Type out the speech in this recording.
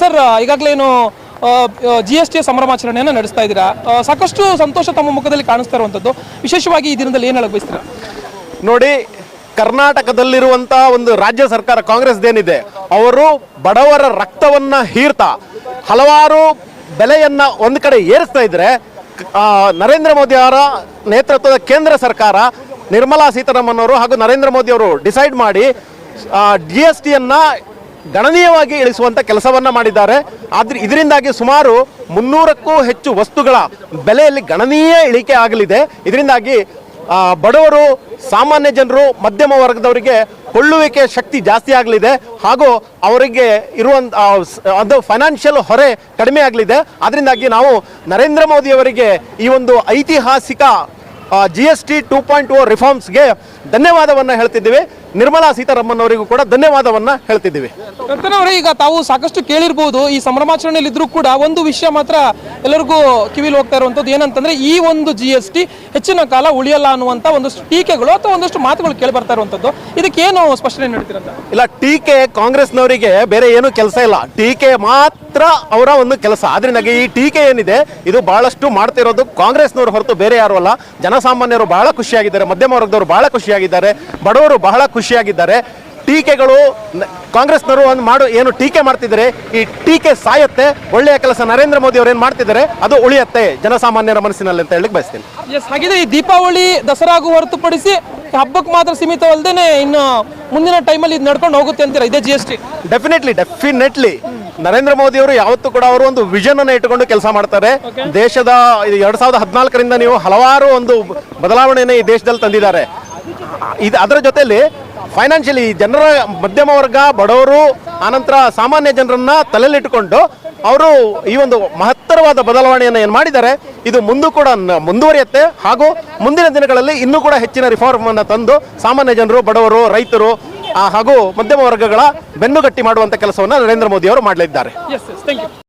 Sir ಈಗಾಗಲೇ ಏನು G S T ಸಂಭ್ರಮಾಚರಣೆಯನ್ನು ನಡೆಸ್ತಾ ಇದ್ದೀರಾ? ಸಾಕಷ್ಟು ಸಂತೋಷ ತಮ್ಮ ಮುಖದಲ್ಲಿ ಕಾಣಿಸ್ತಾ ಇರುವಂಥದ್ದು. ವಿಶೇಷವಾಗಿ ಈ ದಿನದಲ್ಲಿ ಏನು ಹೇಳಕ್ ಬಯಸ್ತೀರಾ ನೋಡಿ, ಕರ್ನಾಟಕದಲ್ಲಿರುವಂತಹ ಒಂದು ರಾಜ್ಯ ಸರ್ಕಾರ ಕಾಂಗ್ರೆಸ್ದೇನಿದೆ ಅವರು ಬಡವರ ರಕ್ತವನ್ನ ಹೀರ್ತಾ, ಹಲವಾರು ಬೆಲೆಯನ್ನ ಒಂದು ಕಡೆ ಏರಿಸ್ತಾ ಇದ್ರೆ ನರೇಂದ್ರ ಮೋದಿ ಅವರ ನೇತೃತ್ವದ ಕೇಂದ್ರ ಸರ್ಕಾರ ನಿರ್ಮಲಾ ಸೀತಾರಾಮನ್ ಅವರು ಹಾಗೂ ನರೇಂದ್ರ ಮೋದಿ ಅವರು ಡಿಸೈಡ್ ಮಾಡಿ ಜಿ ಎಸ್ ಟಿಯನ್ನ ಗಣನೀಯವಾಗಿ ಇಳಿಸುವಂಥ ಕೆಲಸವನ್ನ ಮಾಡಿದ್ದಾರೆ. ಆದ್ರೆ ಇದರಿಂದಾಗಿ ಸುಮಾರು ಮುನ್ನೂರಕ್ಕೂ ಹೆಚ್ಚು ವಸ್ತುಗಳ ಬೆಲೆಯಲ್ಲಿ ಗಣನೀಯ ಇಳಿಕೆ ಆಗಲಿದೆ. ಇದರಿಂದಾಗಿ ಬಡವರು, ಸಾಮಾನ್ಯ ಜನರು, ಮಧ್ಯಮ ವರ್ಗದವರಿಗೆ ಕೊಳ್ಳುವಿಕೆ ಶಕ್ತಿ ಜಾಸ್ತಿ ಆಗಲಿದೆ. ಹಾಗೂ ಅವರಿಗೆ ಇರುವಂಥ ಅದು ಫೈನಾನ್ಷಿಯಲ್ ಹೊರೆ ಕಡಿಮೆ ಆಗಲಿದೆ. ಅದರಿಂದಾಗಿ ನಾವು ನರೇಂದ್ರ ಮೋದಿಯವರಿಗೆ ಈ ಒಂದು ಐತಿಹಾಸಿಕ G S T two point O ರಿಫಾರ್ಮ್ಸ್ಗೆ ಧನ್ಯವಾದವನ್ನು ಹೇಳ್ತಿದ್ದೀವಿ. ನಿರ್ಮಲಾ ಸೀತಾರಾಮನ್ ಅವರಿಗೂ ಕೂಡ ಧನ್ಯವಾದವನ್ನ ಹೇಳ್ತಿದ್ದೀವಿ. ರತ್ನವರೇ ಈಗ ತಾವು ಸಾಕಷ್ಟು ಕೇಳಿರ್ಬೋದು ಈ ಸಂಭ್ರಮಾಚರಣೆಯಲ್ಲಿ ಇದ್ರೂ ಕೂಡ ಒಂದು ವಿಷಯ ಮಾತ್ರ ಎಲ್ಲರಿಗೂ ಕಿವಿಲಿ ಹೋಗ್ತಾ ಇರುವಂಥದ್ದು ಏನಂತಂದ್ರೆ ಈ ಒಂದು ಜಿ ಎಸ್ ಟಿ ಹೆಚ್ಚಿನ ಕಾಲ ಉಳಿಯಲ್ಲ ಅನ್ನುವಂಥ ಒಂದಷ್ಟು ಟೀಕೆಗಳು ಅಥವಾ ಒಂದಷ್ಟು ಮಾತುಗಳು ಕೇಳಿ ಬರ್ತಾ ಇರುವಂಥದ್ದು. ಇದಕ್ಕೇನು ಸ್ಪಷ್ಟನೆ ನೀಡ್ತೀರಂತ? ಇಲ್ಲ ಟೀಕೆ ಕಾಂಗ್ರೆಸ್ನವರಿಗೆ ಬೇರೆ ಏನು ಕೆಲಸ ಇಲ್ಲ. ಟೀಕೆ ಮಾತ್ರ ಅವರ ಒಂದು ಕೆಲಸ. ಆದ್ರಿಂದಾಗಿ ಈ ಟೀಕೆ ಏನಿದೆ ಇದು ಬಹಳಷ್ಟು ಮಾಡ್ತಿರೋದು ಕಾಂಗ್ರೆಸ್ನವರು ಹೊರತು ಬೇರೆ ಯಾರು ಅಲ್ಲ. ಜನಸಾಮಾನ್ಯರು ಬಹಳ ಖುಷಿಯಾಗಿದ್ದಾರೆ ಮಧ್ಯಮ ವರ್ಗದವರು ಬಹಳ ಖುಷಿಯಾಗಿದ್ದಾರೆ ಬಡವರು ಬಹಳ ಖುಷಿಯಾಗಿದ್ದಾರೆ. ಟೀಕೆಗಳು ಕಾಂಗ್ರೆಸ್ನವರು ಒಂದು ಮಾಡು ಏನು ಟೀಕೆ ಮಾಡ್ತಿದ್ದಾರೆ ಈ ಟೀಕೆ ಸಾಯತ್ತೆ ಒಳ್ಳೆಯ ಕೆಲಸ ನರೇಂದ್ರ ಮೋದಿ ಅವರು ಏನು ಮಾಡ್ತಿದ್ದಾರೆ ಅದು ಉಳಿಯತ್ತೆ ಜನಸಾಮಾನ್ಯರ ಮನಸ್ಸಿನಲ್ಲಿ ಅಂತ ಹೇಳಿ ಬಯಸ್ತೀನಿ. ಎಸ್ ಹಾಗಿದೆ ಈ ದೀಪಾವಳಿ ದಸರಾಗೂ ಹೊರತುಪಡಿಸಿ ಹಬ್ಬಕ್ಕೆ ಮಾತ್ರ ಸೀಮಿತವಲ್ಲದೆ ಇನ್ನು ಮುಂದಿನ ಟೈಮಲ್ಲಿ ಇದು ನಡ್ಕೊಂಡು ಹೋಗುತ್ತೆ ಅಂತೀರಾ? ಇದೇ G S T definitely definitely Narendra Modi ಅವರು ಯಾವತ್ತೂ ಕೂಡ ಅವರು ಒಂದು ವಿಷನ್ ಅನ್ನು ಇಟ್ಟುಕೊಂಡು ಕೆಲಸ ಮಾಡ್ತಾರೆ. ದೇಶದ ಎರಡ್ ಸಾವಿರದ ಹದಿನಾಲ್ಕರಿಂದ ನೀವು ಹಲವಾರು ಒಂದು ಬದಲಾವಣೆಯನ್ನು ಈ ದೇಶದಲ್ಲಿ ತಂದಿದ್ದಾರೆ. ಇದು ಅದರ ಜೊತೆಯಲ್ಲಿ ಫೈನಾನ್ಷಿಯಲಿ ಜನರ ಮಧ್ಯಮ ವರ್ಗ ಬಡವರು ಆನಂತರ ಸಾಮಾನ್ಯ ಜನರನ್ನ ತಲೆಯಲ್ಲಿಟ್ಟುಕೊಂಡು ಅವರು ಈ ಒಂದು ಮಹತ್ತರವಾದ ಬದಲಾವಣೆಯನ್ನು ಏನು ಮಾಡಿದ್ದಾರೆ ಇದು ಮುಂದೂ ಕೂಡ ಮುಂದುವರಿಯುತ್ತೆ. ಹಾಗೂ ಮುಂದಿನ ದಿನಗಳಲ್ಲಿ ಇನ್ನೂ ಕೂಡ ಹೆಚ್ಚಿನ ರಿಫಾರ್ಮ್ ಅನ್ನು ತಂದು ಸಾಮಾನ್ಯ ಜನರು ಬಡವರು ರೈತರು ಹಾಗೂ ಮಧ್ಯಮ ವರ್ಗಗಳ ಬೆನ್ನುಗಟ್ಟಿ ಮಾಡುವಂತ ಕೆಲಸವನ್ನು ನರೇಂದ್ರ ಮೋದಿ ಅವರು ಮಾಡಲಿದ್ದಾರೆ.